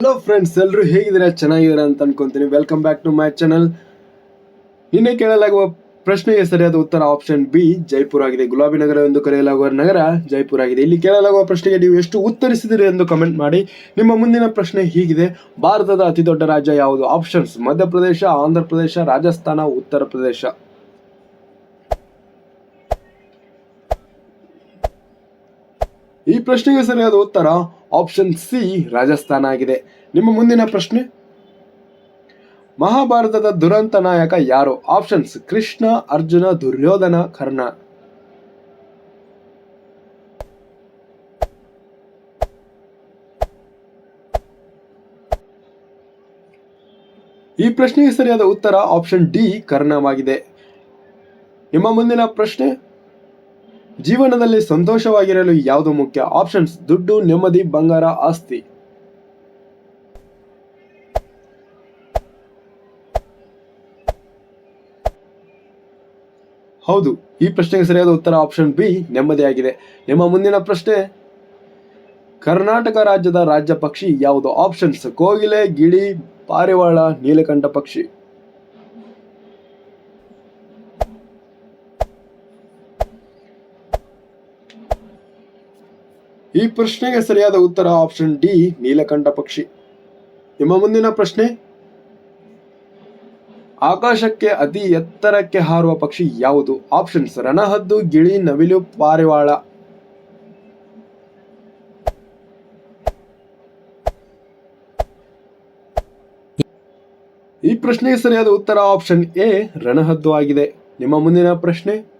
Hello friends ಎಲ್ಲರೂ ಹೇಗಿದ್ದೀರಾ? ಚೆನ್ನಾಗಿದ್ದೀರಾ ಅಂತ ಅನ್ಕೊಂತೀನಿ. Welcome back to my channel ನಿನ್ನೆ ಕೇಳಲಾಗುವ ಪ್ರಶ್ನೆಗೆ ಸರಿಯಾದ ಉತ್ತರ ಆಪ್ಷನ್ ಬಿ ಜೈಪುರ ಆಗಿದೆ. ಗುಲಾಬಿ ನಗರ ಎಂದು ಕರೆಯಲಾಗುವ ನಗರ ಜೈಪುರ ಆಗಿದೆ. ಇಲ್ಲಿ ಕೇಳಲಾಗುವ ಪ್ರಶ್ನೆಗೆ ನೀವು ಎಷ್ಟು ಉತ್ತರಿಸಿದಿರಿ ಎಂದು ಕಮೆಂಟ್ ಮಾಡಿ. ನಿಮ್ಮ ಮುಂದಿನ ಪ್ರಶ್ನೆ ಹೀಗಿದೆ. ಭಾರತದ ಅತಿ ದೊಡ್ಡ ರಾಜ್ಯ ಯಾವುದು? ಆಪ್ಷನ್ಸ್ ಮಧ್ಯಪ್ರದೇಶ ಆಂಧ್ರ ಪ್ರದೇಶ ರಾಜಸ್ಥಾನ, ಉತ್ತರ ಪ್ರದೇಶ. ಈ ಪ್ರಶ್ನೆಗೆ ಸರಿಯಾದ ಉತ್ತರ ಆಪ್ಷನ್ ಸಿ ರಾಜಸ್ಥಾನ ಆಗಿದೆ. ನಿಮ್ಮ ಮುಂದಿನ ಪ್ರಶ್ನೆ? ಮಹಾಭಾರತದ ದುರಂತ ನಾಯಕ ಯಾರು? ಆಪ್ಷನ್ಸ್ ಕೃಷ್ಣ, ಅರ್ಜುನ, ದುರ್ಯೋಧನ, ಕರ್ಣ. ಈ ಪ್ರಶ್ನೆಗೆ ಸರಿಯಾದ ಉತ್ತರ ಆಪ್ಷನ್ ಡಿ ಕರ್ಣವಾಗಿದೆ. ನಿಮ್ಮ ಮುಂದಿನ ಪ್ರಶ್ನೆ? ಜೀವನದಲ್ಲಿ ಸಂತೋಷವಾಗಿರಲು ಯಾವುದು ಮುಖ್ಯ? ಆಪ್ಷನ್ಸ್, ದುಡ್ಡು, ನೆಮ್ಮದಿ, ಬಂಗಾರ, ಆಸ್ತಿ. ಹೌದು, ಈ ಪ್ರಶ್ನೆಗೆ ಸರಿಯಾದ ಉತ್ತರ ಆಪ್ಷನ್ ಬಿ, ನೆಮ್ಮದಿಯಾಗಿದೆ. ನಿಮ್ಮ ಮುಂದಿನ ಪ್ರಶ್ನೆ, ಕರ್ನಾಟಕ ರಾಜ್ಯದ ರಾಜ್ಯ ಪಕ್ಷಿ ಯಾವುದು? ಆಪ್ಷನ್ಸ್, ಕೋಗಿಲೆ, ಗಿಳಿ, ಪಾರಿವಾಳ, ನೀಲಕಂಠ ಪಕ್ಷಿ. ಈ ಪ್ರಶ್ನೆಗೆ ಸರಿಯಾದ ಉತ್ತರ ಆಪ್ಷನ್ ಡಿ, ನೀಲಕಂಠ ಪಕ್ಷಿ. ನಿಮ್ಮ ಮುಂದಿನ ಪ್ರಶ್ನೆ? ಆಕಾಶಕ್ಕೆ ಅತಿ ಎತ್ತರಕ್ಕೆ ಹಾರುವ ಪಕ್ಷಿ ಯಾವುದು? ಆಪ್ಷನ್ಸ್ ರಣಹದ್ದು, ಗಿಳಿ, ನವಿಲು, ಪಾರಿವಾಳ. ಈ ಪ್ರಶ್ನೆಗೆ ಸರಿಯಾದ ಉತ್ತರ ಆಪ್ಷನ್ ಎ, ರಣಹದ್ದು ಆಗಿದೆ. ನಿಮ್ಮ ಮುಂದಿನ ಪ್ರಶ್ನೆ?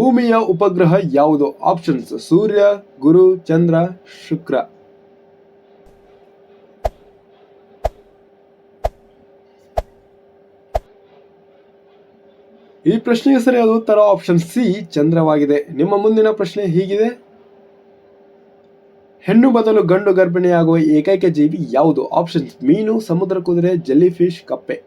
ಭೂಮಿಯ ಉಪಗ್ರಹ ಯಾವುದು? ಆಪ್ಷನ್ಸ್ ಸೂರ್ಯ, ಗುರು, ಚಂದ್ರ, ಶುಕ್ರ. ಈ ಪ್ರಶ್ನೆಗೆ ಸರಿಯಾದ ಉತ್ತರ ಆಪ್ಷನ್ ಸಿ ಚಂದ್ರವಾಗಿದೆ. ನಿಮ್ಮ ಮುಂದಿನ ಪ್ರಶ್ನೆ ಹೀಗಿದೆ. ಹೆಣ್ಣು ಬದಲು ಗಂಡು ಗರ್ಭಿಣಿಯಾಗುವ ಏಕೈಕ ಜೀವಿ ಯಾವುದು? ಆಪ್ಷನ್ಸ್ ಮೀನು, ಸಮುದ್ರ ಕುದುರೆ ಜೆಲ್ಲಿ ಫಿಶ್ ಕಪ್ಪೆ.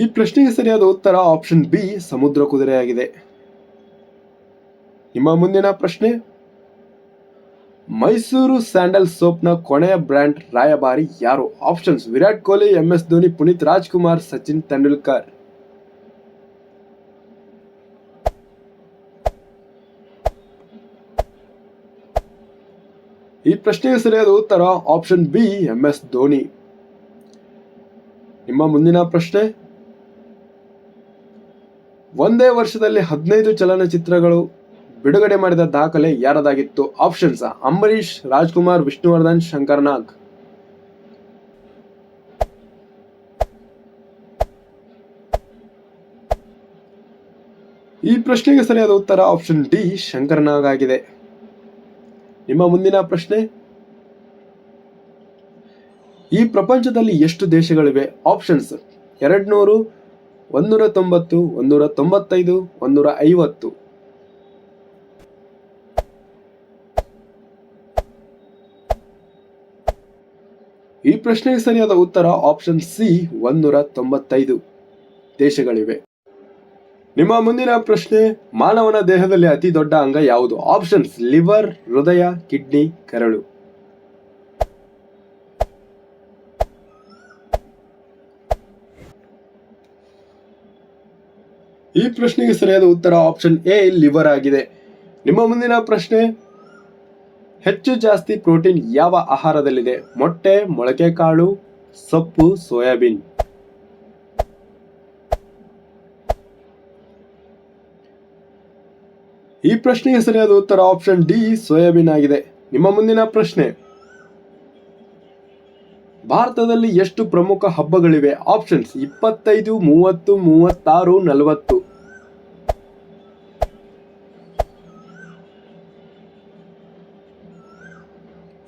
ಈ ಪ್ರಶ್ನೆಗೆ ಸರಿಯಾದ ಉತ್ತರ ಆಪ್ಷನ್ ಬಿ ಸಮುದ್ರ ಕುದುರೆಯಾಗಿದೆ. ನಿಮ್ಮ ಮುಂದಿನ ಪ್ರಶ್ನೆ, ಮೈಸೂರು ಸ್ಯಾಂಡಲ್ ಸೋಪ್ನ ಕೊನೆಯ ಬ್ರ್ಯಾಂಡ್ ರಾಯಭಾರಿ ಯಾರು? Options Virat Kohli M S Dhoni, Puneeth Rajkumar, Sachin Tendulkar. ಈ ಪ್ರಶ್ನೆಗೆ ಸರಿಯಾದ ಉತ್ತರ option B M S Dhoni. ನಿಮ್ಮ ಮುಂದಿನ ಪ್ರಶ್ನೆ ಒಂದೇ ವರ್ಷದಲ್ಲಿ ಹದಿನೈದು ಚಲನಚಿತ್ರಗಳು ಬಿಡುಗಡೆ ಮಾಡಿದ ದಾಖಲೆ ಯಾರದಾಗಿತ್ತು? ಆಪ್ಷನ್ಸ್ ಅಂಬರೀಶ್ ರಾಜ್ಕುಮಾರ್, ವಿಷ್ಣುವರ್ಧನ್, ಶಂಕರ್ ನಾಗ್. ಈ ಪ್ರಶ್ನೆಗೆ ಸರಿಯಾದ ಉತ್ತರ ಆಪ್ಷನ್ ಡಿ ಶಂಕರ್ ನಾಗ್ ಆಗಿದೆ. ನಿಮ್ಮ ಮುಂದಿನ ಪ್ರಶ್ನೆ? ಈ ಪ್ರಪಂಚದಲ್ಲಿ ಎಷ್ಟು ದೇಶಗಳಿವೆ? ಆಪ್ಷನ್ಸ್ ಎರಡು ನೂರು ಒಂದೂರ ತೊಂಬತ್ತು ಒಂದೂರ ತೊಂಬತ್ತೈದು ಒಂದೂರ ಐವತ್ತು ಈ ಪ್ರಶ್ನೆಗೆ ಸರಿಯಾದ ಉತ್ತರ ಆಪ್ಷನ್ ಸಿ ಒಂದೂರ ತೊಂಬತ್ತೈದು ದೇಶಗಳಿವೆ. ನಿಮ್ಮ ಮುಂದಿನ ಪ್ರಶ್ನೆ, ಮಾನವನ ದೇಹದಲ್ಲಿ ಅತಿ ದೊಡ್ಡ ಅಂಗ ಯಾವುದು? ಆಪ್ಷನ್ಸ್, ಲಿವರ್, ಹೃದಯ, ಕಿಡ್ನಿ, ಕರಳು. ಈ ಪ್ರಶ್ನೆಗೆ ಸರಿಯಾದ ಉತ್ತರ ಆಪ್ಷನ್ ಎ ಲಿವರ್ ಆಗಿದೆ. ನಿಮ್ಮ ಮುಂದಿನ ಪ್ರಶ್ನೆ, ಹೆಚ್ಚು ಜಾಸ್ತಿ ಪ್ರೋಟೀನ್ ಯಾವ ಆಹಾರದಲ್ಲಿದೆ? ಮೊಟ್ಟೆ, ಮೊಳಕೆ ಕಾಳು, ಸೊಪ್ಪು, ಸೋಯಾಬೀನ್. ಈ ಪ್ರಶ್ನೆಗೆ ಸರಿಯಾದ ಉತ್ತರ ಆಪ್ಷನ್ ಡಿ ಸೋಯಾಬೀನ್ ಆಗಿದೆ. ನಿಮ್ಮ ಮುಂದಿನ ಪ್ರಶ್ನೆ, ಭಾರತದಲ್ಲಿ ಎಷ್ಟು ಪ್ರಮುಖ ಹಬ್ಬಗಳಿವೆ? ಆಪ್ಷನ್ಸ್ ಇಪ್ಪತ್ತೈದು, ಮೂವತ್ತು, ಮೂವತ್ತಾರು, ನಲವತ್ತು.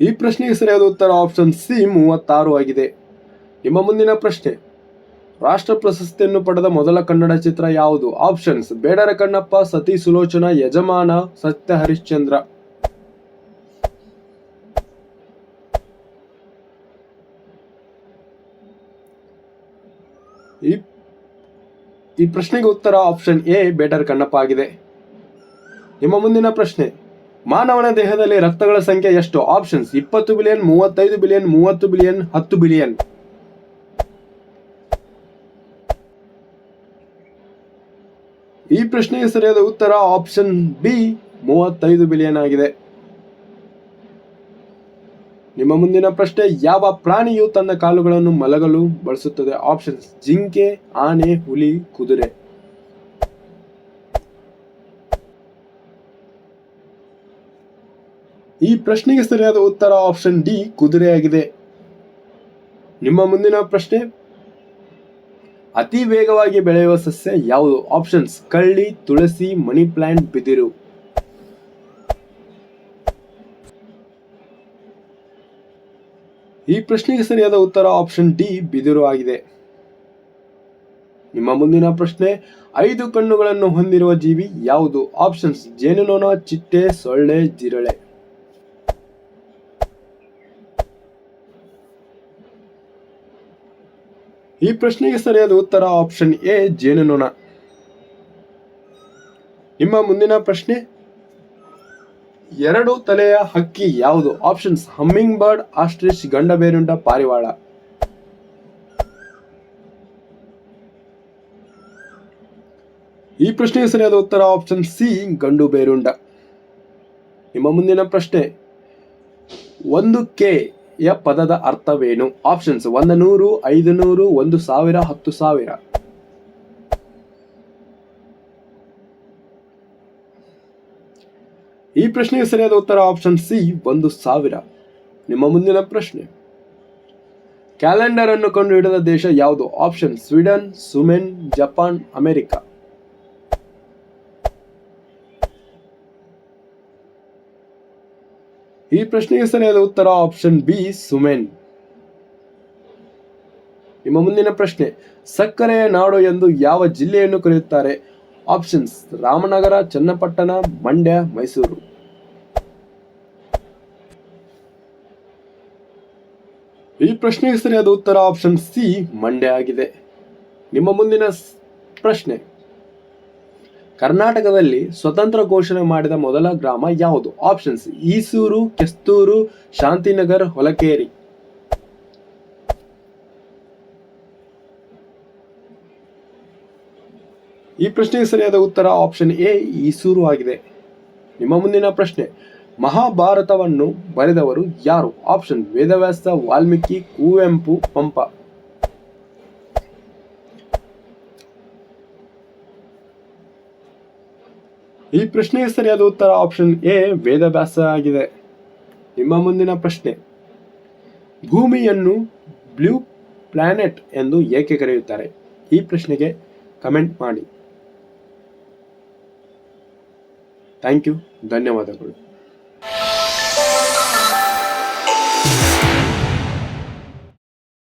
ಈ ಪ್ರಶ್ನೆಗೆ ಸರಿಯಾದ ಉತ್ತರ ಆಪ್ಷನ್ ಸಿ ಮೂವತ್ತಾರು ಆಗಿದೆ. ನಿಮ್ಮ ಮುಂದಿನ ಪ್ರಶ್ನೆ. ರಾಷ್ಟ್ರ ಪ್ರಶಸ್ತಿಯನ್ನು ಪಡೆದ ಮೊದಲ ಕನ್ನಡ ಚಿತ್ರ ಯಾವುದು? ಆಪ್ಷನ್ಸ್ ಬೇಡರ ಕಣ್ಣಪ್ಪ ಸತಿ ಸುಲೋಚನ, ಯಜಮಾನ, ಸತ್ಯ ಹರಿಶ್ಚಂದ್ರ. ಈ ಪ್ರಶ್ನೆಗೆ ಉತ್ತರ ಆಪ್ಷನ್ ಎ ಬೇಟರ್ ಕಣ್ಣಪ್ಪ ಆಗಿದೆ. ನಿಮ್ಮ ಮುಂದಿನ ಪ್ರಶ್ನೆ. ಮಾನವನ ದೇಹದಲ್ಲಿ ರಕ್ತಗಳ ಸಂಖ್ಯೆ ಎಷ್ಟು? ಆಪ್ಷನ್ಸ್ ಇಪ್ಪತ್ತು ಬಿಲಿಯನ್ ಮೂವತ್ತೈದು ಬಿಲಿಯನ್ ಮೂವತ್ತು ಬಿಲಿಯನ್ ಹತ್ತು ಬಿಲಿಯನ್ ಈ ಪ್ರಶ್ನೆಗೆ ಸರಿಯಾದ ಉತ್ತರ ಆಪ್ಷನ್ ಬಿ ಮೂವತ್ತೈದು ಬಿಲಿಯನ್ ಆಗಿದೆ. ನಿಮ್ಮ ಮುಂದಿನ ಪ್ರಶ್ನೆ, ಯಾವ ಪ್ರಾಣಿಯು ತನ್ನ ಕಾಲುಗಳನ್ನು ಮಲಗಲು ಬಳಸುತ್ತದೆ? ಆಪ್ಷನ್ಸ್ ಜಿಂಕೆ, ಆನೆ, ಹುಲಿ, ಕುದುರೆ. ಈ ಪ್ರಶ್ನೆಗೆ ಸರಿಯಾದ ಉತ್ತರ ಆಪ್ಷನ್ ಡಿ ಕುದುರೆಯಾಗಿದೆ. ನಿಮ್ಮ ಮುಂದಿನ ಪ್ರಶ್ನೆ, ಅತಿ ವೇಗವಾಗಿ ಬೆಳೆಯುವ ಸಸ್ಯ ಯಾವುದು? ಆಪ್ಷನ್ಸ್ ಕಳ್ಳಿ, ತುಳಸಿ ಮನಿ ಪ್ಲಾಂಟ್ ಬಿದಿರು. ಈ ಪ್ರಶ್ನೆಗೆ ಸರಿಯಾದ ಉತ್ತರ ಆಪ್ಷನ್ ಡಿ ಬಿದಿರು ಆಗಿದೆ. ನಿಮ್ಮ ಮುಂದಿನ ಪ್ರಶ್ನೆ, ಐದು ಕಣ್ಣುಗಳನ್ನು ಹೊಂದಿರುವ ಜೀವಿ ಯಾವುದು? ಆಪ್ಷನ್ಸ್ ಜೇನುನೋನ ಚಿಟ್ಟೆ, ಸೊಳ್ಳೆ, ಜಿರಳೆ. ಈ ಪ್ರಶ್ನೆಗೆ ಸರಿಯಾದ ಉತ್ತರ ಆಪ್ಷನ್ ಎ ಜೇನುನೊಣ. ನಿಮ್ಮ ಮುಂದಿನ ಪ್ರಶ್ನೆ, ಎರಡು ತಲೆಯ ಹಕ್ಕಿ ಯಾವುದು? Options hummingbird ostrich Gandaberunda ಪಾರಿವಾಳ ಈ ಪ್ರಶ್ನೆಗೆ ಸರಿಯಾದ ಉತ್ತರ ಆಪ್ಷನ್ ಸಿ ಗಂಡು ಬೇರುಂಡ ನಿಮ್ಮ ಮುಂದಿನ ಪ್ರಶ್ನೆ, ಒಂದು ಕೆ ಯ ಪದದ ಅರ್ಥವೇನು? ಆಪ್ಷನ್ಸ್ ಒಂದು ನೂರು, ಐದು ನೂರು, ಒಂದು ಸಾವಿರ, ಹತ್ತು ಸಾವಿರ. ಈ ಪ್ರಶ್ನೆಗೆ ಸರಿಯಾದ ಉತ್ತರ ಆಪ್ಷನ್ ಸಿ ಒಂದು ಸಾವಿರ. ನಿಮ್ಮ ಮುಂದಿನ ಪ್ರಶ್ನೆ. ಕ್ಯಾಲೆಂಡರ್ ಅನ್ನು ಕಂಡುಹಿಡಿದ ದೇಶ ಯಾವುದು? ಆಪ್ಷನ್ ಸ್ವೀಡನ್ ಸುಮೆನ್ ಜಪಾನ್ ಅಮೆರಿಕ ಈ ಪ್ರಶ್ನೆಗೆ ಸರಿಯಾದ ಉತ್ತರ ಆಪ್ಷನ್ ಬಿ ಸುಮೆನ್. ನಿಮ್ಮ ಮುಂದಿನ ಪ್ರಶ್ನೆ ಸಕ್ಕರೆಯ ನಾಡು ಎಂದು ಯಾವ ಜಿಲ್ಲೆಯನ್ನು ಕರೆಯುತ್ತಾರೆ? ಆಪ್ಷನ್ಸ್ ರಾಮನಗರ, ಚನ್ನಪಟ್ಟಣ, ಮಂಡ್ಯ, ಮೈಸೂರು. ಈ ಪ್ರಶ್ನೆಗೆ ಸರಿಯಾದ ಉತ್ತರ ಆಪ್ಷನ್ ಸಿ ಮಂಡ್ಯ ಆಗಿದೆ. ನಿಮ್ಮ ಮುಂದಿನ ಪ್ರಶ್ನೆ ಕರ್ನಾಟಕದಲ್ಲಿ ಸ್ವತಂತ್ರ ಘೋಷಣೆ ಮಾಡಿದ ಮೊದಲ ಗ್ರಾಮ ಯಾವುದು? ಆಪ್ಷನ್ಸ್ ಈಸೂರು, ಕೆಸ್ತೂರು, ಶಾಂತಿನಗರ್, ಹೊಲಕೇರಿ. ಈ ಪ್ರಶ್ನೆಗೆ ಸರಿಯಾದ ಉತ್ತರ ಆಪ್ಷನ್ ಎ, ಈಸೂರು ಆಗಿದೆ. ನಿಮ್ಮ ಮುಂದಿನ ಪ್ರಶ್ನೆ, ಮಹಾಭಾರತವನ್ನು ಬರೆದವರು ಯಾರು? ಆಪ್ಷನ್ ವೇದವ್ಯಾಸ, ವಾಲ್ಮೀಕಿ, ಕುವೆಂಪು, ಪಂಪ. ಈ ಪ್ರಶ್ನೆಗೆ ಸರಿಯಾದ ಉತ್ತರ ಆಪ್ಷನ್ ಎ ವೇದಭ್ಯಾಸ ಆಗಿದೆ. ನಿಮ್ಮ ಮುಂದಿನ ಪ್ರಶ್ನೆ. ಭೂಮಿಯನ್ನು ಬ್ಲೂ ಪ್ಲಾನೆಟ್ ಎಂದು ಏಕೆ ಕರೆಯುತ್ತಾರೆ? ಈ ಪ್ರಶ್ನೆಗೆ ಕಮೆಂಟ್ ಮಾಡಿ. Thank you. ಧನ್ಯವಾದಗಳು.